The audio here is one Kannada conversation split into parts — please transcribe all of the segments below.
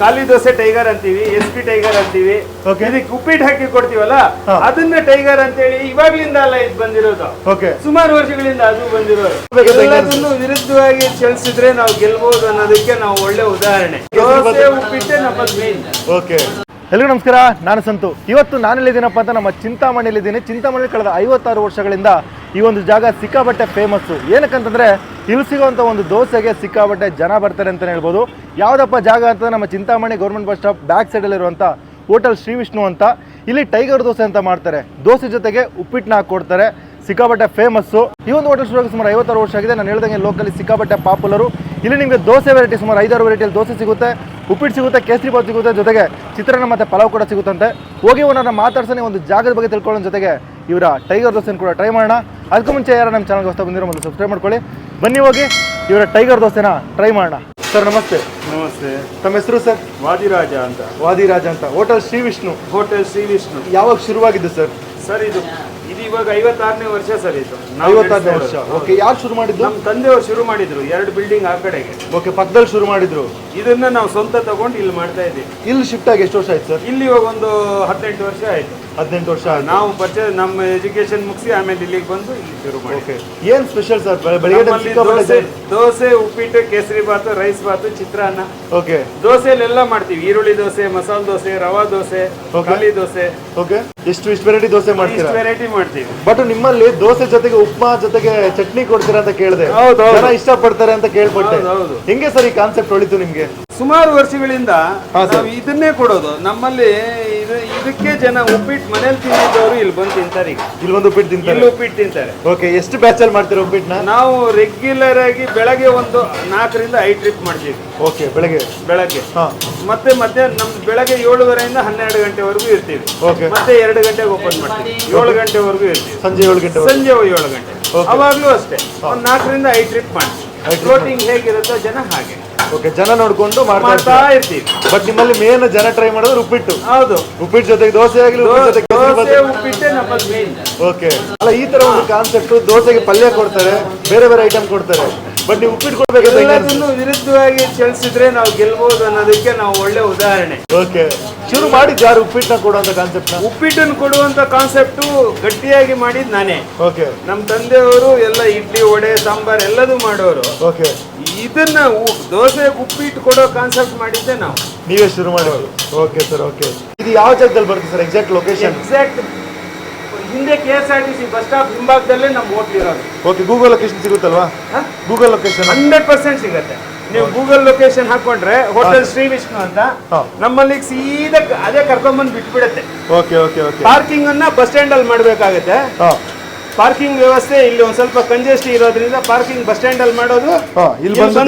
ಖಾಲಿ ದೋಸೆ ಟೈಗರ್ ಅಂತೀವಿ ಎಸ್ ಪಿ ಟೈಗರ್ ಅಂತೀವಿ. ಇದಕ್ಕೆ ಉಪ್ಪಿಟ್ಟು ಹಾಕಿ ಕೊಡ್ತೀವಲ್ಲ. ಅದನ್ನ ಟೈಗರ್ ಅಂತೇಳಿ ಇವಾಗ್ಲಿಂದ ಅಲ್ಲ ಇದು ಬಂದಿರೋದು. ಓಕೆ ಸುಮಾರು ವರ್ಷಗಳಿಂದ ಅದು ಬಂದಿರೋದು. ಎಲ್ಲದನ್ನು ವಿರುದ್ಧವಾಗಿ ಚಲಿಸಿದ್ರೆ ನಾವು ಗೆಲ್ಬಹುದು ಅನ್ನೋದಕ್ಕೆ ನಾವು ಒಳ್ಳೆ ಉದಾಹರಣೆ. ದೋಸೆ ಉಪ್ಪಿಟ್ಟೆ ನಮ್ಮ ಮೇನ್ ಓಕೆ ಎಲ್ರಿಗೂ ನಮಸ್ಕಾರ ನಾನು ಸಂತು. ಇವತ್ತು ನಾನೆಲ್ಲಿದ್ದೀನಪ್ಪ ಅಂತ ನಮ್ಮ ಚಿಂತಾಮಣಿಯಲ್ಲಿದ್ದೀನಿ. ಚಿಂತಾಮಣಿ ಕಳೆದ ಐವತ್ತಾರು ವರ್ಷಗಳಿಂದ ಈ ಒಂದು ಜಾಗ ಸಿಕ್ಕಾಬಟ್ಟೆ ಫೇಮಸ್ಸು ಏನಕ್ಕಂತಂದರೆ, ಇಲ್ಲಿ ಸಿಗೋವಂಥ ಒಂದು ದೋಸೆಗೆ ಸಿಕ್ಕಾಬಟ್ಟೆ ಜನ ಬರ್ತಾರೆ ಅಂತಲೇ ಹೇಳ್ಬೋದು. ಯಾವುದಪ್ಪ ಜಾಗ ಅಂತ ನಮ್ಮ Chintamani government bus stop back ಸೈಡಲ್ಲಿರುವಂಥ hotel Shri Vishnu ಅಂತ. ಇಲ್ಲಿ ಟೈಗರ್ ದೋಸೆ ಅಂತ ಮಾಡ್ತಾರೆ. ದೋಸೆ ಜೊತೆಗೆ ಉಪ್ಪಿಟ್ಟನ್ನ ಹಾಕ್ಕೊಡ್ತಾರೆ ಸಿಕ್ಕಾಬಟ್ಟೆ ಫೇಮಸ್ಸು ಈ ಒಂದು ಹೋಟೆಲ್ ಶುರುವಾಗಿ ಸುಮಾರು ಐವತ್ತಾರು ವರ್ಷ ಆಗಿದೆ. ನಾನು ಹೇಳ್ದಂಗೆ ಲೋಕಲಿ ಸಿಕ್ಕಾಬಟ್ಟೆ ಪಾಪುಲರು ಇಲ್ಲಿ ನಿಮಗೆ ದೋಸೆ ವೆರೈಟಿ ಸುಮಾರು ಐದಾರು ವೆರೈಟಿಯಲ್ಲಿ ದೋಸೆ ಸಿಗುತ್ತೆ ಉಪ್ಪಿಟ್ಟು ಸಿಗುತ್ತೆ ಕೇಸರಿ ಬಾತ್ ಸಿಗುತ್ತೆ ಜೊತೆಗೆ ಚಿತ್ರಾನ್ನ ಮತ್ತು ಪಲಾವ್ ಕೂಡ ಸಿಗುತ್ತಂತೆ. ಹೋಗಿ ಅವನನ್ನು ಮಾತಾಡ್ಸೋಣ ಒಂದು ಜಾಗದ ಬಗ್ಗೆ ತಿಳ್ಕೊಳ್ಳೋ ಜೊತೆಗೆ ಇವರ ಟೈಗರ್ ದೋಸೆನ ಕೂಡ ಟ್ರೈ ಮಾಡೋಣ. ಅದಕ್ಕೂ ಮುಂಚೆ ಯಾರು ನಮ್ಮ ಚಾನಲ್ಗೆ ಹೊಸ ಬಂದಿರೋ ಮೊದಲು ಸಬ್ಸ್ಕ್ರೈಬ್ ಮಾಡ್ಕೊಳ್ಳಿ. ಬನ್ನಿ ಹೋಗಿ ಇವರ ಟೈಗರ್ ದೋಸೆನ ಟ್ರೈ ಮಾಡೋಣ. ಸರ್ ನಮಸ್ತೆ. ನಮಸ್ತೆ. ತಮ್ಮ ಹೆಸರು ಸರ್ ವಾದಿರಾಜ ಅಂತ. ವಾದಿರಾಜ ಅಂತ. ಹೋಟೆಲ್ ಶ್ರೀ ವಿಷ್ಣು. ಹೋಟೆಲ್ ಶ್ರೀ ವಿಷ್ಣು. ಯಾವಾಗ ಶುರುವಾಗಿದ್ದು ಸರ್ ಸರ್ ಇದು ಇದು ಇವಾಗ ಐವತ್ತಾರನೇ ವರ್ಷ ಸರ್ ಇದು. ನಾವು ಐವತ್ತಾರನೇ ವರ್ಷ. ಓಕೆ ಯಾರು ಶುರು ಮಾಡಿದ್ರು ನಮ್ಮ ತಂದೆಯವರು ಶುರು ಮಾಡಿದ್ರು ಎರಡು ಬಿಲ್ಡಿಂಗ್ ಆ ಕಡೆಗೆ. ಓಕೆ ಪಕ್ಕದಲ್ಲಿ ಶುರು ಮಾಡಿದ್ರು. ಇದನ್ನ ನಾವು ಸ್ವಂತ ತಗೊಂಡು ಇಲ್ಲಿ ಮಾಡ್ತಾ ಇದ್ದೀವಿ. ಇಲ್ಲಿ ಶಿಫ್ಟ್ ಆಗಿ ಎಷ್ಟು ವರ್ಷ ಆಯ್ತು ಸರ್? ಇಲ್ಲಿ ಇವಾಗ ಒಂದು ಹದಿನೆಂಟು ವರ್ಷ ಆಯ್ತು. ಹದಿನೆಂಟು ವರ್ಷ ನಾವು ಪರಿಚಯ ನಮ್ಮ ಎಜುಕೇಶನ್ ಮುಗಿಸಿ ಆಮೇಲೆ ಇಲ್ಲಿಗೆ ಬಂದು ಇಲ್ಲಿ ಶುರು ಮಾಡಿ ಓಕೆ ಏನ್ ಸ್ಪೆಷಲ್ ಸರ್? ಬೆಳಿಗ್ಗೆ ದೋಸೆ ದೋಸೆ ಉಪ್ಪಿಟ್ಟು ಕೇಸರಿ ಬಾತು ರೈಸ್ ಬಾತು ಚಿತ್ರಾನ್ನ. ಓಕೆ ದೋಸೆಲೆಲ್ಲ ಮಾಡ್ತೀವಿ. ಈರುಳ್ಳಿ ದೋಸೆ ಮಸಾಲ ದೋಸೆ ರವಾ ದೋಸೆ. ಖಾಲಿ ದೋಸೆ. ಓಕೆ ಎಷ್ಟು ಇಷ್ಟು ವೆರೈಟಿ ದೋಸೆ ಮಾಡ್ತೀರಾ? ಇಷ್ಟು ವೆರೈಟಿ ಮಾಡ್ತೀವಿ. ಬಟ್ ನಿಮ್ಮಲ್ಲಿ ದೋಸೆ ಜೊತೆಗೆ ಉಪ್ಮಾ ಜೊತೆಗೆ ಚಟ್ನಿ ಕೊಡ್ತೀರಾ ಅಂತ ಕೇಳಿದೆ. ಹೌದು. ಜನ ಇಷ್ಟಪಡ್ತಾರೆ ಅಂತ ಕೇಳ್ಪಟ್ಟೆ. ಹೌದು, ಹೌದು. ಹೆಂಗೆ ಸರ್ ಈ ಕಾನ್ಸೆಪ್ಟ್ ಹೊಳಿತು ನಿಮ್ಗೆ? ಸುಮಾರು ವರ್ಷಗಳಿಂದ ನಾವು ಇದನ್ನೇ ಕೊಡೋದು. ನಮ್ಮಲ್ಲಿ ಇದು ಇದಕ್ಕೆ ಜನ ಉಪ್ಪಿಟ್ಟು ಮನೇಲಿ ತಿಂದಿದ್ದವರು ಇಲ್ಲಿ ಬಂದು ತಿಂತಾರೆ ಈಗ. ಇಲ್ಲಿ ಒಂದು ಉಪ್ಪಿಟ್ಟು ಇಲ್ಲಿ ತಿಂತಾರೆ ಉಪ್ಪಿಟ್ಟು ತಿಂತಾರೆ. ಓಕೆ ಎಷ್ಟು ಬ್ಯಾಚ್ ಅಲ್ಲಿ ಮಾಡ್ತೀರಾ ಉಪ್ಪಿಟ್ಟನ್ನ? ನಾವು ರೆಗ್ಯುಲರ್ ಆಗಿ ಬೆಳಗ್ಗೆ ಒಂದು ನಾಲ್ಕರಿಂದ ಐದು ಟ್ರಿಪ್ ಮಾಡ್ತೀವಿ. ಓಕೆ ಬೆಳಗ್ಗೆ. ಬೆಳಗ್ಗೆ. ಹಾ. ಮತ್ತೆ ಮತ್ತೆ ನಮ್ದು ಬೆಳಗ್ಗೆ ಏಳುವರೆಯಿಂದ ಹನ್ನೆರಡು ಗಂಟೆವರೆಗೂ ಇರ್ತೀವಿ. ಓಕೆ ಮತ್ತೆ ಎರಡು ಗಂಟೆಗೆ ಓಪನ್ ಮಾಡ್ತೀವಿ. ಏಳು ಗಂಟೆವರೆಗೂ ಇರ್ತೀವಿ. ಸಂಜೆ ಏಳು ಗಂಟೆ ಸಂಜೆ ಏಳು ಗಂಟೆ. Okay. ಅವಾಗ್ಲೂ ಅಷ್ಟೇ. ಒಂದು ನಾಲ್ಕರಿಂದ ಐದು ಟ್ರಿಪ್ ಮಾಡ್ತೀವಿ. ಐದ್ trip ಫ್ಲೋಟಿಂಗ್ ಹೇಗಿರುತ್ತೋ ಜನ ಹಾಗೆ. ಓಕೆ ಜನ ನೋಡ್ಕೊಂಡು ಮಾಡ್ತಾ ಮಾಡ್ತಾ ಇರ್ತೀವಿ. ಬಟ್ ನಿಮ್ಮಲ್ಲಿ ಮೇನ್ ಜನ ಟ್ರೈ ಮಾಡೋದು ಉಪ್ಪಿಟ್ಟು. ಹೌದು. ಉಪ್ಪಿಟ್ಟು ಜೊತೆಗೆ ದೋಸೆ ಆಗಲಿ ದೋಸೆ ಉಪ್ಪಿಟ್ಟೆ ಮೇನ್ ಓಕೆ ಅಲ್ಲ ಈ ತರ ಒಂದು ಕಾನ್ಸೆಪ್ಟ್ ದೋಸೆಗೆ ಪಲ್ಯ ಕೊಡ್ತಾರೆ ಬೇರೆ ಬೇರೆ ಐಟಮ್ ಕೊಡ್ತಾರೆ. ಬಟ್ ನೀವು ಉಪ್ಪಿಟ್ಟು ಕೊಡ್ಬೇಕಾದ್ರೆ ಎಲ್ಲದನ್ನು ವಿರುದ್ಧವಾಗಿ ಚಲಿಸಿದ್ರೆ ನಾವು ಗೆಲ್ಬಹುದು ಅನ್ನೋದಕ್ಕೆ ನಾವು ಒಳ್ಳೆ ಉದಾಹರಣೆ. ಓಕೆ ಶುರು ಮಾಡಿ ಯಾರು ಉಪ್ಪಿಟ್ಟನ್ನ ಕೊಡುವಂತ ಕಾನ್ಸೆಪ್ಟ್ ಉಪ್ಪಿಟ್ಟನ್ನು ಕೊಡುವಂತ ಕಾನ್ಸೆಪ್ಟು ಗಟ್ಟಿಯಾಗಿ ಮಾಡಿದ್ ನಾನೇ. ಓಕೆ ನಮ್ಮ ತಂದೆಯವರು ಎಲ್ಲ ಇಡ್ಲಿ ವಡೆ ಸಾಂಬಾರ್ ಎಲ್ಲದೂ ಮಾಡೋರು. ಓಕೆ ಇದನ್ನ ದೋಸೆ ಉಪ್ಪಿಟ್ಟು ಕೊಡೋ ಕಾನ್ಸೆಪ್ಟ್ ಮಾಡಿದ್ದೆ ನಾವು. ನೀವೇ ಶುರು ಮಾಡಿದ್ರು ಓಕೆ ಸರ್ ಓಕೆ ಇದು ಯಾವ ಜಾಗದಲ್ಲಿ ಬರುತ್ತೆ ಸರ್ ಎಕ್ಸಾಕ್ಟ್ ಲೊಕೇಶನ್ ಎಕ್ಸಾಕ್ಟ್ ಹಿಂದೆ K S R T C bus stop ಹಿಂಭಾಗದಲ್ಲೇ ನಮ್ಮ ಹೋಟ್ಲ್ ಇರೋದು. ಓಕೆ ಗೂಗಲ್ ಲೊಕೇಶನ್ ಸಿಗುತ್ತಲ್ವಾ? ಗೂಗಲ್ ಲೊಕೇಶನ್ ಹಂಡ್ರೆಡ್ ಪರ್ಸೆಂಟ್ ಸಿಗುತ್ತೆ. ನೀವು ಗೂಗಲ್ ಲೊಕೇಶನ್ ಹಾಕೊಂಡ್ರೆ ಹೋಟೆಲ್ ಶ್ರೀ ವಿಷ್ಣು ಅಂತ. ನಮ್ಮಲ್ಲಿ ಸೀದಾ ಅದೇ ಕರ್ಕೊಂಡ್ಬಂದು ಬಿಟ್ಬಿಡುತ್ತೆ. ಓಕೆ ಓಕೆ ಓಕೆ ಪಾರ್ಕಿಂಗ್ ಅನ್ನ ಬಸ್ ಸ್ಟ್ಯಾಂಡ್ ಅಲ್ಲಿ ಮಾಡ್ಬೇಕಾಗತ್ತೆ. ಹಾ. ಪಾರ್ಕಿಂಗ್ ವ್ಯವಸ್ಥೆ ಇಲ್ಲಿ ಒಂದ್ ಸ್ವಲ್ಪ ಕಂಜೆಸ್ಟ್ ಇರೋದ್ರಿಂದ ಪಾರ್ಕಿಂಗ್ ಬಸ್ ಸ್ಟ್ಯಾಂಡ್ ಅಲ್ಲಿ ಮಾಡೋದು. ಇಲ್ಲಿ ಬಂದು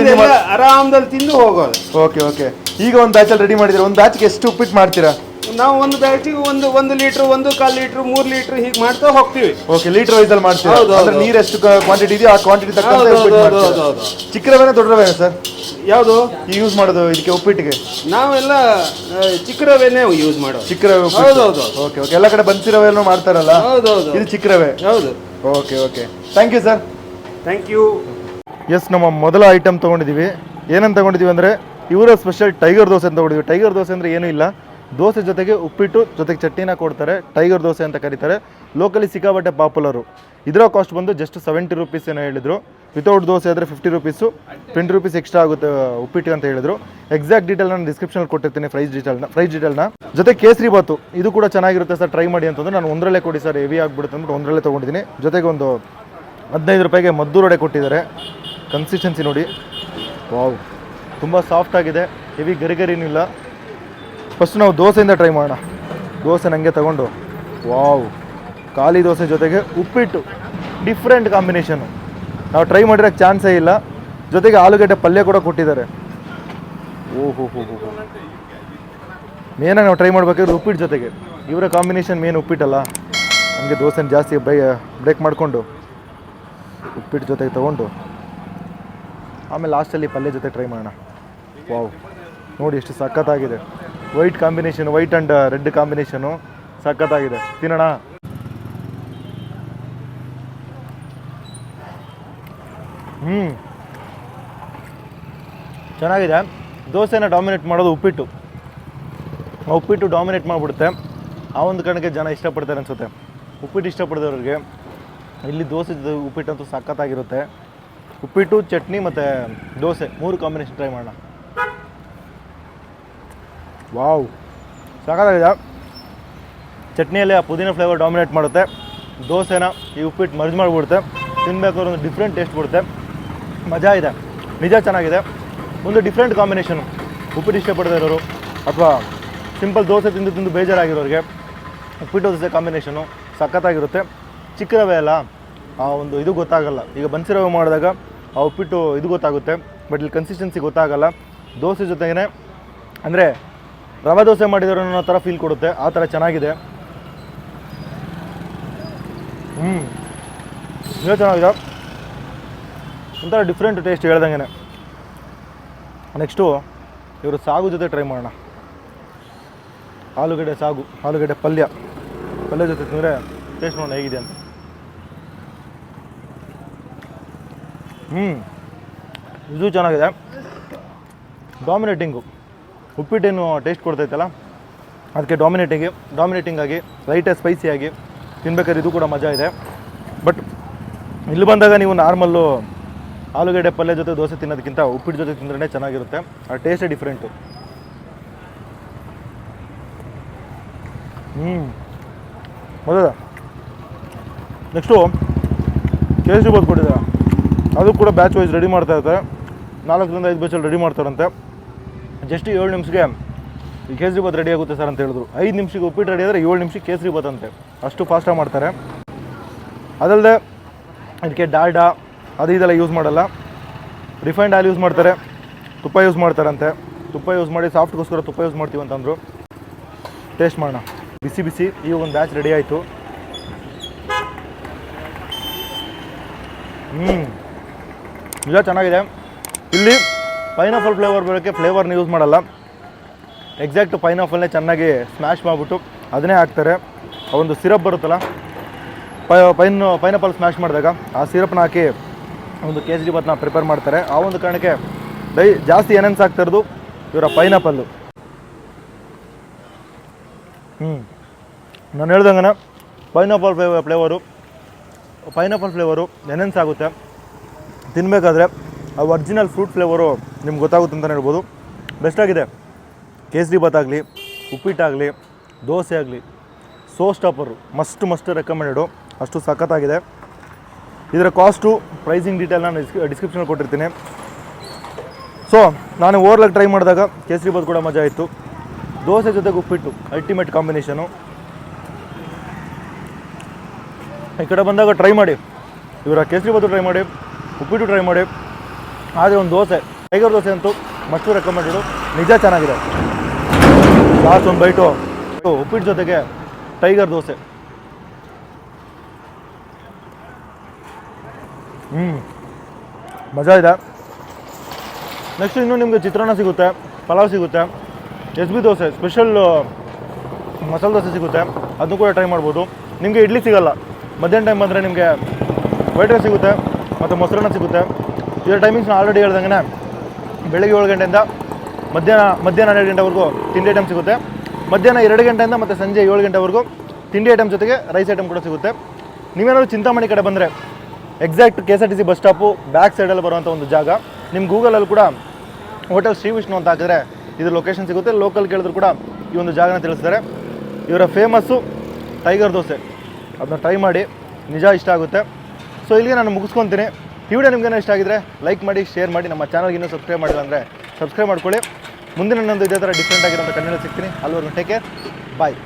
ಆರಾಮದಲ್ಲಿ ತಿಂದು ಹೋಗೋದು. Okay okay. ಈಗ ಒಂದು ಬ್ಯಾಚಲ್ಲಿ ರೆಡಿ ಮಾಡಿದ್ರೆ ಒಂದು ಬ್ಯಾಚ್ಗೆ ಎಷ್ಟು ಉಪ್ಪಿಟ್ಟು ಮಾಡ್ತೀರಾ? ನಾವು ಒಂದು ಬ್ಯಾಟಿಗೆ ಒಂದು ಒಂದು ಲೀಟರ್ ಒಂದು ಕಾಲು ಲೀಟರ್ ಮೂರ್ ಲೀಟರ್ ಹೀಗೆ ಮಾಡ್ತಾ ಹೋಗ್ತೀವಿ. ಓಕೆ ಲೀಟರ್ ವೈಸ್ ಅಲ್ಲಿ ಮಾಡ್ತೀವಿ ಹೌದು, ಹೌದು. ಅಂದ್ರೆ ನೀರು ಎಷ್ಟು ಕ್ವಾಂಟಿಟಿ ಇದೆಯೋ ಆ ಕ್ವಾಂಟಿಟಿ ಹೌದು, ಹೌದು, ಮಾಡ್ತೀರಾ? ಹೌದು, ಹೌದು. ಚಿಕ್ಕ ರವೆನ ದೊಡ್ಡ ರವೆನ ಸರ್? ಯಾವುದು? ಈ ಯೂಸ್ ಮಾಡೋದು ಇದಕ್ಕೆ ಉಪ್ಪಿಟ್ಟಿಗೆ. ನಾವೆಲ್ಲ ಆ, ಚಿಕ್ಕ ರವೆನೇ ಯೂಸ್ ಮಾಡೋ ಚಿಕ್ಕ ರವೆ ಹೌದು, ಹೌದು. ಓಕೆ ಓಕೆ ಎಲ್ಲ ಕಡೆ ಬನ್ಸಿ ರವೆಯನ್ನು ಮಾಡ್ತಾರಲ್ಲ? ಹೌದು ಇದು ಚಿಕ್ಕ ರವೆ ಹೌದು. Okay okay thank you sir thank you yes ನಮ್ಮ ಮೊದಲ ಐಟಮ್ ತೊಗೊಂಡಿದ್ದೀವಿ ಏನಂತ ತೊಗೊಂಡಿದ್ದೀವಿ ಅಂದರೆ ಇವರ ಸ್ಪೆಷಲ್ ಟೈಗರ್ ದೋಸೆ ಅಂತ ತೊಗೊಂಡಿದ್ದೀವಿ ಟೈಗರ್ ದೋಸೆ ಅಂದರೆ ಏನೂ ಇಲ್ಲ. ದೋಸೆ ಜೊತೆಗೆ ಉಪ್ಪಿಟ್ಟು, ಜೊತೆಗೆ ಚಟ್ನಿನ ಕೊಡ್ತಾರೆ, ಟೈಗರ್ ದೋಸೆ ಅಂತ ಕರೀತಾರೆ. ಲೋಕಲಿ ಸಿಕ್ಕಾಬಟ್ಟೆ ಪಾಪ್ಯುಲರು ಇದರ ಕಾಸ್ಟ್ ಬಂದು ಜಸ್ಟ್ ಸೆವೆಂಟಿ ರುಪೀಸ್ ಏನೋ ಹೇಳಿದರು. ವಿತೌಟ್ ದೋಸೆ ಆದರೆ fifty rupees twenty rupees extra ಆಗುತ್ತೆ ಉಪ್ಪಿಟ್ಟು ಅಂತ ಹೇಳಿದರು. ಎಕ್ಸಾಕ್ಟ್ ಡೀಟೇಲ್ ನಾನು ಡಿಸ್ಕ್ರಿಪ್ಷನಲ್ಲಿ ಕೊಟ್ಟಿರ್ತೀನಿ ಪ್ರೈಸ್ ಡೀಟೇಲ್ನ ಪ್ರೈಸ್ ಡೀಟೇಲ್ನ ಜೊತೆ ಕೇಸರಿ ಬಾತು. ಇದು ಕೂಡ ಚೆನ್ನಾಗಿರುತ್ತೆ ಸರ್ ಟ್ರೈ ಮಾಡಿ ಅಂತಂದ್ರೆ ನಾನು ಒಂದರಲ್ಲೇ ಕೊಡಿ ಸರ್ ಹೆವಿ ಆಗಿಬಿಡುತ್ತೆ ಅಂದ್ಬಿಟ್ಟು ಒಂದರಲ್ಲೇ ತೊಗೊಂಡಿದ್ದೀನಿ. ಜೊತೆಗೆ ಒಂದು ಹದಿನೈದು ರೂಪಾಯಿಗೆ ಮದ್ದೂರು ವಡೆ ಕೊಟ್ಟಿದ್ದಾರೆ. ಕನ್ಸಿಸ್ಟೆನ್ಸಿ ನೋಡಿ. ವಾವ್ ತುಂಬ ಸಾಫ್ಟ್ ಆಗಿದೆ. ಹೆವಿ ಗರಿಗರಿನೂ ಇಲ್ಲ. ಫಸ್ಟ್ ನಾವು ದೋಸೆಯಿಂದ ಟ್ರೈ ಮಾಡೋಣ. ದೋಸೆ ನನಗೆ ತಗೊಂಡು, ವಾವ್, ಖಾಲಿ ದೋಸೆ ಜೊತೆಗೆ ಉಪ್ಪಿಟ್ಟು ಡಿಫ್ರೆಂಟ್ ಕಾಂಬಿನೇಷನ್ ನಾವು ಟ್ರೈ ಮಾಡಿರೋಕ್ಕೆ ಚಾನ್ಸೇ ಇಲ್ಲ. ಜೊತೆಗೆ ಆಲೂಗಡ್ಡೆ ಪಲ್ಯ ಕೂಡ ಕೊಟ್ಟಿದ್ದಾರೆ. ಓಹೋ ಹೋ ಹೋ ಹೋ ಮೇನಾಗಿ ನಾವು ಟ್ರೈ ಮಾಡಬೇಕಾದ್ರೆ ಉಪ್ಪಿಟ್ಟು ಜೊತೆಗೆ. ಇವರ ಕಾಂಬಿನೇಷನ್ ಮೇನ್ ಉಪ್ಪಿಟ್ಟಲ್ಲ. ನಮಗೆ ದೋಸೆನ ಜಾಸ್ತಿ ಬ್ರೇ ಬ್ರೇಕ್ ಮಾಡಿಕೊಂಡು ಉಪ್ಪಿಟ್ಟು ಜೊತೆಗೆ ತೊಗೊಂಡು, ಆಮೇಲೆ ಲಾಸ್ಟಲ್ಲಿ ಪಲ್ಯ ಜೊತೆ ಟ್ರೈ ಮಾಡೋಣ. ವಾವ್. ನೋಡಿ ಎಷ್ಟು ಸಖತ್ತಾಗಿದೆ. White combination, white and red combination ಸಖತ್ತಾಗಿದೆ. ತಿನ್ನೋಣ. ಹ್ಞೂ ಚೆನ್ನಾಗಿದೆ. ದೋಸೆನ ಡಾಮಿನೇಟ್ ಮಾಡೋದು ಉಪ್ಪಿಟ್ಟು. ಉಪ್ಪಿಟ್ಟು ಡಾಮಿನೇಟ್ ಮಾಡಿಬಿಡುತ್ತೆ. ಆ ಒಂದು ಕಾರಣಕ್ಕೆ ಜನ ಇಷ್ಟಪಡ್ತಾರೆ ಅನಿಸುತ್ತೆ. ಉಪ್ಪಿಟ್ಟು ಇಷ್ಟಪಡಿದವ್ರಿಗೆ ಇಲ್ಲಿ ದೋಸೆ ಉಪ್ಪಿಟ್ಟಂತೂ ಸಖತ್ತಾಗಿರುತ್ತೆ. ಉಪ್ಪಿಟ್ಟು, ಚಟ್ನಿ ಮತ್ತು ದೋಸೆ ಮೂರು ಕಾಂಬಿನೇಷನ್ ಟ್ರೈ ಮಾಡೋಣ. ವಾವ್. ಸಖತ್ತಾಗಿದೆ ಚಟ್ನಿಯಲ್ಲಿ ಆ ಪುದೀನ ಫ್ಲೇವರ್ ಡಾಮಿನೇಟ್ ಮಾಡುತ್ತೆ. ದೋಸೆನ ಈ ಉಪ್ಪಿಟ್ಟು ಮರ್ಜ್ ಮಾಡಿಬಿಡುತ್ತೆ. ತಿನ್ಬೇಕಾದ್ರೆ ಒಂದು ಡಿಫ್ರೆಂಟ್ ಟೇಸ್ಟ್ ಬಿಡುತ್ತೆ ಮಜಾ ಇದೆ. ನಿಜ ಚೆನ್ನಾಗಿದೆ. ಒಂದು ಡಿಫ್ರೆಂಟ್ ಕಾಂಬಿನೇಷನು ಉಪ್ಪಿಟ್ಟು ಇಷ್ಟಪಡದೇ ಇರೋರು ಅಥವಾ ಸಿಂಪಲ್ ದೋಸೆ ತಿಂದು ತಿಂದು ಬೇಜಾರಾಗಿರೋರಿಗೆ ಉಪ್ಪಿಟ್ಟು ದೋಸೆ ಕಾಂಬಿನೇಷನು ಸಖತ್ತಾಗಿರುತ್ತೆ. ಚಿಕ್ಕ ರವೆ ಅಲ್ಲ, ಆ ಒಂದು ಇದು ಗೊತ್ತಾಗಲ್ಲ. ಈಗ ಬನ್ಸಿ ರವೆ ಮಾಡಿದಾಗ ಆ ಉಪ್ಪಿಟ್ಟು ಇದು ಗೊತ್ತಾಗುತ್ತೆ ಬಟ್ ಇಲ್ಲಿ ಕನ್ಸಿಸ್ಟೆನ್ಸಿ ಗೊತ್ತಾಗಲ್ಲ. ದೋಸೆ ಜೊತೆಗೇ ಅಂದರೆ ರವೆ ದೋಸೆ ಮಾಡಿದ್ರು ಅನ್ನೋ ಥರ ಫೀಲ್ ಕೊಡುತ್ತೆ. ಆ ಥರ ಚೆನ್ನಾಗಿದೆ. ಹ್ಞೂ ಇನ್ನೂ ಚೆನ್ನಾಗಿದೆ. ಒಂಥರ ಡಿಫ್ರೆಂಟ್ ಟೇಸ್ಟ್ ಹೇಳ್ದಂಗೆ ನೆಕ್ಸ್ಟು ಇವರು ಸಾಗು ಜೊತೆ ಟ್ರೈ ಮಾಡೋಣ. ಆಲೂಗಡ್ಡೆ ಸಾಗು, ಆಲೂಗಡ್ಡೆ ಪಲ್ಯ. ಪಲ್ಯ ಜೊತೆ ತಿಂದರೆ ಟೇಸ್ಟ್ ನೋಡೋಣ ಹೇಗಿದೆ ಅಂತ. ಹ್ಞೂ ಇದು ಚೆನ್ನಾಗಿದೆ. ಡಾಮಿನೇಟಿಂಗು ಉಪ್ಪಿಟ್ಟೇನು ಟೇಸ್ಟ್ ಕೊಡ್ತೈತಲ್ಲ? ಅದಕ್ಕೆ ಡಾಮಿನೇಟಿಂಗ್ ಡಾಮಿನೇಟಿಂಗ್ ಆಗಿ ಲೈಟಾಗಿ ಸ್ಪೈಸಿಯಾಗಿ ತಿನ್ಬೇಕಾದ್ರೆ ಇದು ಕೂಡ ಮಜಾ ಇದೆ. ಬಟ್ ಇಲ್ಲಿ ಬಂದಾಗ ನೀವು ನಾರ್ಮಲ್ಲು ಆಲೂಗಡ್ಡೆ ಪಲ್ಯ ಜೊತೆ ದೋಸೆ ತಿನ್ನೋದಕ್ಕಿಂತ ಉಪ್ಪಿಟ್ಟು ಜೊತೆ ತಿಂದ್ರೆ ಚೆನ್ನಾಗಿರುತ್ತೆ. ಆ ಟೇಸ್ಟೇ ಡಿಫ್ರೆಂಟು ಹ್ಞೂ ಮೊದಲ ನೆಕ್ಸ್ಟು ಕೇಸರಿ ಬಾತ್ ಕೊಟ್ಟಿದ್ದಾರೆ. ಅದು ಕೂಡ ಬ್ಯಾಚ್ ವೈಸ್ ರೆಡಿ ಮಾಡ್ತಾ ಇರ್ತಾರೆ ನಾಲ್ಕರಿಂದ ಐದು ಬ್ಯಾಚಲ್ಲಿ ರೆಡಿ ಮಾಡ್ತಾರಂತೆ. ಜಸ್ಟ್ ಏಳು ನಿಮಿಷಕ್ಕೆ ಕೇಸರಿ ಭಾತ್ ರೆಡಿ ಆಗುತ್ತೆ ಸರ್ ಅಂತ ಹೇಳಿದ್ರು. ಐದು ನಿಮಿಷಕ್ಕೆ ಉಪ್ಪಿಟ್ಟು ರೆಡಿ ಆದರೆ ಏಳು ನಿಮಿಷಕ್ಕೆ ಕೇಸರಿ ಭಾತ್ ಅಂತೆ. ಅಷ್ಟು ಫಾಸ್ಟಾಗಿ ಮಾಡ್ತಾರೆ. ಅದಲ್ಲದೆ ಇದಕ್ಕೆ ಡಾಲ್ಡಾ, ಅದು ಇದೆಲ್ಲ ಯೂಸ್ ಮಾಡಲ್ಲ. ರಿಫೈನ್ಡ್ ಆಯಿಲ್ ಯೂಸ್ ಮಾಡ್ತಾರೆ. ತುಪ್ಪ ಯೂಸ್ ಮಾಡ್ತಾರಂತೆ. ತುಪ್ಪ ಯೂಸ್ ಮಾಡಿ ಸಾಫ್ಟ್ಗೋಸ್ಕರ ತುಪ್ಪ ಯೂಸ್ ಮಾಡ್ತೀವಿ ಅಂತಂದರು ಟೇಸ್ಟ್ ಮಾಡೋಣ. ಬಿಸಿ ಬಿಸಿ ಈ ಒಂದು ಬ್ಯಾಚ್ ರೆಡಿ ಆಯಿತು. ಹ್ಞೂ ನಿಜ ಚೆನ್ನಾಗಿದೆ. ಇಲ್ಲಿ ಪೈನಾಪಲ್ ಫ್ಲೇವರ್ ಬರೋಕ್ಕೆ ಫ್ಲೇವರ್ನ ಯೂಸ್ ಮಾಡಲ್ಲ. ಎಕ್ಸಾಕ್ಟ್ ಪೈನಾಪಲ್ನೇ ಚೆನ್ನಾಗಿ ಸ್ಮ್ಯಾಶ್ ಮಾಡಿಬಿಟ್ಟು ಅದನ್ನೇ ಹಾಕ್ತಾರೆ. ಆ ಒಂದು ಸಿರಪ್ ಬರುತ್ತಲ್ಲ ಪೈ ಪೈನ್ ಪೈನಾಪಲ್ ಸ್ಮ್ಯಾಶ್ ಮಾಡಿದಾಗ ಆ ಸಿರಪ್ನ ಹಾಕಿ ಒಂದು ಕೇಸರಿ ಬಾತ್ನ ಪ್ರಿಪೇರ್ ಮಾಡ್ತಾರೆ. ಆ ಒಂದು ಕಾರಣಕ್ಕೆ ಡೈ, ಜಾಸ್ತಿ ಏನೇನು ಸಾಕ್ತಾ ಇರೋದು ಇವರ ಪೈನಾಪಲ್ಲು ಹ್ಞೂ ನಾನು ಹೇಳ್ದಂಗೆ pineapple flavour flavour pineapple flavour enhance ಆಗುತ್ತೆ. ತಿನ್ನಬೇಕಾದ್ರೆ ಆ ಒರಿಜಿನಲ್ ಫ್ರೂಟ್ ಫ್ಲೇವರು ನಿಮ್ಗೆ ಗೊತ್ತಾಗುತ್ತೆ ಅಂತಲೇ ಹೇಳ್ಬೋದು. ಬೆಸ್ಟಾಗಿದೆ ಕೇಸರಿ ಬಾತ್ ಆಗಲಿ ಉಪ್ಪಿಟ್ಟಾಗಲಿ ದೋಸೆ ಆಗಲಿ, so stopper must must recommended ಅಷ್ಟು ಸಖತ್ತಾಗಿದೆ. ಇದರ ಕಾಸ್ಟು ಪ್ರೈಸಿಂಗ್ ಡೀಟೇಲ್ ನಾನು ಡಿಸ್ಕ್ರಿಪ್ಷನಲ್ಲಿ ಕೊಟ್ಟಿರ್ತೀನಿ. ಸೊ ನಾನು ಓವರ್ಲಾಗಿ ಟ್ರೈ ಮಾಡಿದಾಗ ಕೇಸರಿ ಬಾತ್ ಕೂಡ ಮಜಾ ಇತ್ತು. ದೋಸೆ ಜೊತೆಗೆ ಉಪ್ಪಿಟ್ಟು ಅಲ್ಟಿಮೇಟ್ ಕಾಂಬಿನೇಷನು ಈ ಕಡೆ ಬಂದಾಗ ಟ್ರೈ ಮಾಡಿ. ಇವರ ಕೇಸರಿ ಬಾತು ಟ್ರೈ ಮಾಡಿ, ಉಪ್ಪಿಟ್ಟು ಟ್ರೈ ಮಾಡಿ. ಆದರೆ ಒಂದು ದೋಸೆ. ಟೈಗರ್ ದೋಸೆ ಅಂತೂ ಮಸ್ಟು ರೆಕಮೆಂಡೆಡು ನಿಜ ಚೆನ್ನಾಗಿದೆ. ಲಾಸ್ಟ್ ಒಂದು ಬೈಟು ಉಪ್ಪಿಟ್ಟು ಜೊತೆಗೆ ಟೈಗರ್ ದೋಸೆ. ಹ್ಞೂ ಮಜಾ ಇದೆ. ನೆಕ್ಸ್ಟ್ ಇನ್ನೂ ನಿಮಗೆ ಚಿತ್ರಾನ್ನ ಸಿಗುತ್ತೆ, ಪಲಾವ್ ಸಿಗುತ್ತೆ, S B dosa special masala dosa ಸಿಗುತ್ತೆ. ಅದು ಕೂಡ ಟ್ರೈ ಮಾಡ್ಬೋದು. ನಿಮಗೆ ಇಡ್ಲಿ ಸಿಗಲ್ಲ. ಮಧ್ಯಾಹ್ನ ಟೈಮ್ ಬಂದರೆ ನಿಮಗೆ ವೈಟ್ ರೈಸ್ ಸಿಗುತ್ತೆ, ಮತ್ತು ಮೊಸರನ್ನ ಸಿಗುತ್ತೆ. ಇದರ ಟೈಮಿಂಗ್ಸ್ ಆಲ್ರೆಡಿ ಹೇಳ್ದಂಗೆ ಬೆಳಗ್ಗೆ ಏಳು ಗಂಟೆಯಿಂದ ಮಧ್ಯಾಹ್ನ ಮಧ್ಯಾಹ್ನ ಹನ್ನೆರಡು ಗಂಟೆವರೆಗೂ ತಿಂಡಿ ಐಟಮ್ ಸಿಗುತ್ತೆ. ಮಧ್ಯಾಹ್ನ ಎರಡು ಗಂಟೆಯಿಂದ ಮತ್ತು ಸಂಜೆ ಏಳು ಗಂಟೆವರೆಗೂ ತಿಂಡಿ ಐಟಮ್ ಜೊತೆಗೆ ರೈಸ್ ಐಟಮ್ ಕೂಡ ಸಿಗುತ್ತೆ. ನೀವೇನಾದ್ರು ಚಿಂತಾಮಣಿ ಕಡೆ ಬಂದರೆ exact K S R T C bus stop back ಸೈಡಲ್ಲಿ ಬರುವಂಥ ಒಂದು ಜಾಗ. ನಿಮ್ಮ ಗೂಗಲಲ್ಲಿ ಕೂಡ ಹೋಟೆಲ್ ಶ್ರೀ ವಿಷ್ಣು ಅಂತ ಹಾಕಿದ್ರೆ ಇದು ಲೊಕೇಶನ್ ಸಿಗುತ್ತೆ. ಲೋಕಲ್ ಕೇಳಿದ್ರು ಕೂಡ ಈ ಒಂದು ಜಾಗನ ತಿಳಿಸ್ತಾರೆ. ಇವರ ಫೇಮಸ್ಸು ಟೈಗರ್ ದೋಸೆ. ಅದನ್ನ ಟ್ರೈ ಮಾಡಿ. ನಿಜ ಇಷ್ಟ ಆಗುತ್ತೆ. ಸೊ ಇಲ್ಲಿಗೆ ನಾನು ಮುಗಿಸ್ಕೊತೀನಿ. ಈ ವಿಡಿಯೋ ನಿಮ್ಗೇನೋ ಇಷ್ಟ ಆಗಿದ್ರೆ ಲೈಕ್ ಮಾಡಿ ಶೇರ್ ಮಾಡಿ, ನಮ್ಮ ಚಾನಲ್ಗೆ ಇನ್ನೂ ಸಬ್ಸ್ಕ್ರೈಬ್ ಮಾಡಿಲ್ಲ ಅಂದರೆ ಸಬ್ಸ್ಕ್ರೈಬ್ ಮಾಡ್ಕೊಳ್ಳಿ. ಮುಂದಿನ ನನ್ನೊಂದು ಇದೇ ಥರ ಡಿಫ್ರೆಂಟ್ ಆಗಿರೋಂಥ ಕಣ್ಣಿನ ಸಿಗ್ತೀನಿ. ಅಲ್ಲಿವರೆಗೂ ಟೇಕ್ ಕೇರ್ ಬಾಯ್